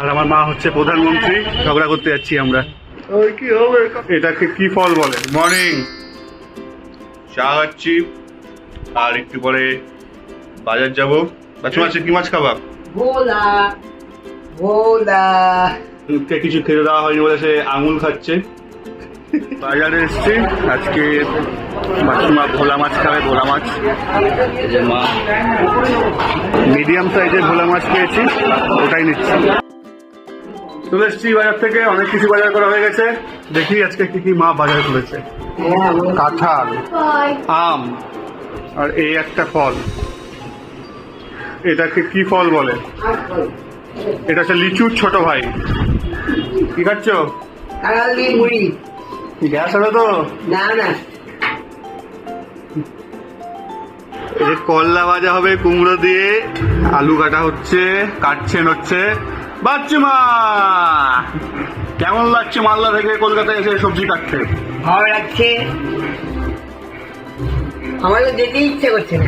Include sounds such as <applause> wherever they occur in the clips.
আর আমার মা হচ্ছে প্রধানমন্ত্রী। ঝগড়া করতে যাচ্ছি আমরা। ওই কি হবে? এটাকে কি ফল বলে? মর্নিং চা খাচ্ছি আর একটু পরে বাজার যাব। বাচ্চা মাছ কি মাছ খাবা? ভোলা ভোলা। কিছু খেতে দেওয়া হয়নি বলে সে আঙুল খাচ্ছে। বাজারে এসছি। আজকে বাচ্চা ভোলা মাছ খাবে ভোলা মাছ। মিডিয়াম সাইজের ভোলা মাছ পেয়েছি ওটাই নিচ্ছি। চলে এসছি বাজার থেকে অনেক কিছু বাজার করা হয়ে গেছে। দেখি আজকে কি কি মা বাজার করেছে। কাঁঠাল আম আর এই একটা ফল। এটাকে কি ফল বলে? এটা হচ্ছে লিচুর ছোট ভাই। কি খাচ্ছ? গ্যাস হবে তো? না না। এই করলা ভাজা হবে কুমড়ো দিয়ে আলু কাটা হচ্ছে কাটছেন হচ্ছে। বাচ্চুমা! কেমন লাগছে মালদা থেকে কলকাতায় এসে সবজি কাটতে? ভালো লাগছে। আমার তো যেতে ইচ্ছে করছে না।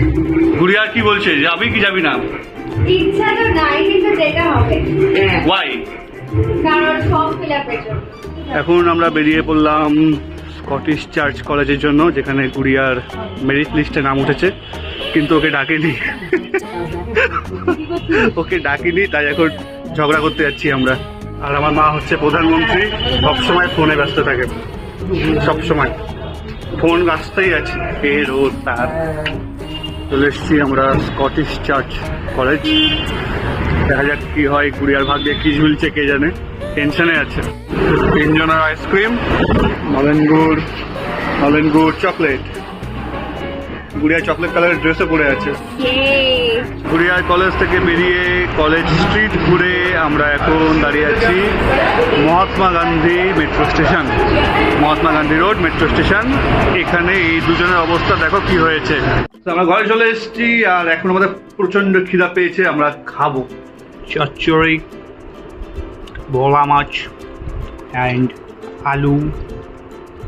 গুড়িয়া কি বলছে? যাবি কি যাবি না? ইচ্ছা তো নাই কিন্তু যেতে হবে। হ্যাঁ। ওয়াই কারণ সব ফিল আপের জন্য। এখন আমরা বেরিয়ে পড়লাম স্কটিশ চার্চ কলেজের জন্য যেখানে গুড়িয়ার মেরিট লিস্টে নাম উঠেছে। কিন্তু ওকে ডাকেনি। <laughs> ওকে ডাকেনি তাই এখন ঝগড়া করতে যাচ্ছি আমরা। আর আমার মা হচ্ছে প্রধানমন্ত্রী, সবসময় ফোনে ব্যস্ত থাকে। সবসময়। ফোন ব্যস্তই আছে। এ রোদ, তার। চলে এসছি আমরা স্কটিশ চার্চ কলেজ দেখা যাক কি হয় গুড়িয়ার ভাগ্যে কি ঝুলছে, কে জানে। টেনশনে আছে। তিনজনের আইসক্রিম নলেন গুড় নলেন গুড় চকলেট গুড়িয়া চকলেট কালারের ড্রেসও পরে আছে। গুড়িয়ার কলেজ থেকে বেরিয়ে কলেজ স্ট্রিট ঘুরে আমরা এখন দাঁড়িয়ে আছি Mahatma Gandhi metro station Mahatma Gandhi road metro station এখানে এই দুজনের অবস্থা দেখো কি হয়েছে। আমরা ঘরে চলে এসেছি আর এখন আমাদের প্রচণ্ড খিদা পেয়েছে আমরা খাব। চচ্চড়ি ভোলা মাছ অ্যান্ড আলু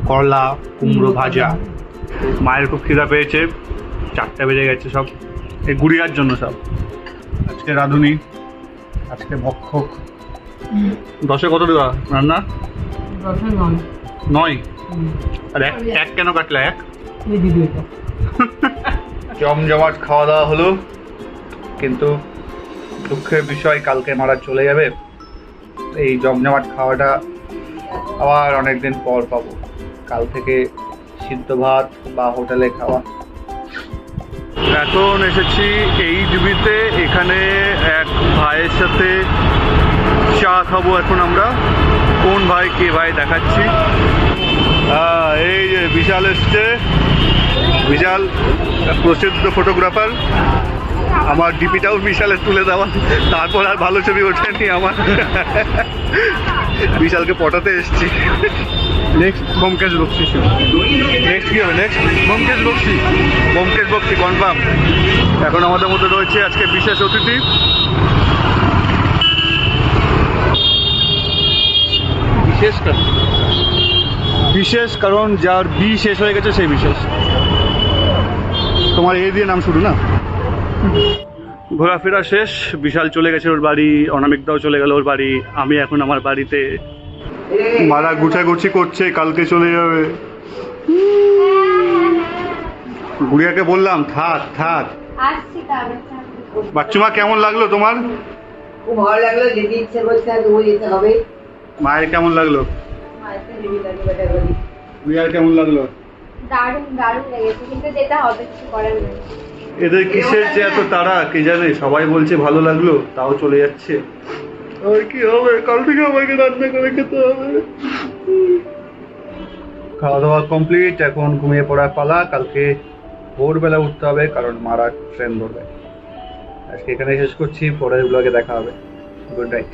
করলা কুমড়ো ভাজা। মায়ের খুব খিদা পেয়েছে। চারটা বেজে গেছে সব। এই গুড়িয়ার জন্য সব। আজকে রাঁধুনি আজকে ভক্ষক। দশে কত দেওয়া রান্না? নয়। আর এক এক কেন কাটলে এক? জমজমাট খাওয়া দাওয়া হলো। কিন্তু দুঃখের বিষয় কালকে মারা চলে যাবে। এই জমজমাট খাওয়াটা আবার অনেকদিন পর পাবো। কাল থেকে সিদ্ধ ভাত বা হোটেলে খাওয়া। এখন এসেছি এই ডিবিতে এখানে এক ভাইয়ের সাথে চা খাব এখন আমরা। কোন ভাই কে ভাই দেখাচ্ছি। আহ, এই যে বিশাল এসছে। বিশাল প্রসিদ্ধ ফটোগ্রাফার আমার ডিপিটাও বিশালের তুলে দেওয়া। তারপর আর ভালো ছবি ওঠেনি আমার। বিশালকে পটাতে এসছি। নেক্সট বোমকেশ বক্সি নেক্সট কি হবে? নেক্সট বোমকেশ বক্সি বোমকেশ বক্সি কনফার্ম এখন আমাদের মধ্যে রয়েছে আজকে বিশেষ অতিথি। বিশেষ কারণ। বিশেষ কারণ যার বি শেষ হয়ে গেছে সেই বিশেষ। তোমার এ দিয়ে নাম শুরু না? ঘোরাফেরা শেষ বিশাল চলে গেছে ওর বাড়ি অনামিকদাও চলে গেল ওর বাড়ি আমি এখন আমার বাড়িতে। মারা গুছাগুছি করছে কালকে চলে যাবে। গুড়িয়াকে বললাম থাক থাক। বাচ্চুমা কেমন লাগল তোমার? খুব ভালো লাগল যেতে ইচ্ছে করছে আর তবু যেতে হবে। মায়ের কেমন লাগল? গুড়িয়ার কেমন লাগল? দারুণ দারুণ লেগেছে কিন্তু যেতে হবে কিছু করার নেই। এদের কিসের যে এত তারা কে জানে? সবাই বলছে ভালো লাগল তাও চলে যাচ্ছে। আর কি হবে? কাল থেকে আমাকে রান্না করে খেতে হবে। খাওয়া দাওয়া কমপ্লিট এখন ঘুমিয়ে পড়ার পালা। কালকে ভোরবেলা উঠতে হবে কারণ মারা ট্রেন ধরবে। আজকে এখানে শেষ করছি পরের ব্লগে দেখা হবে। Good night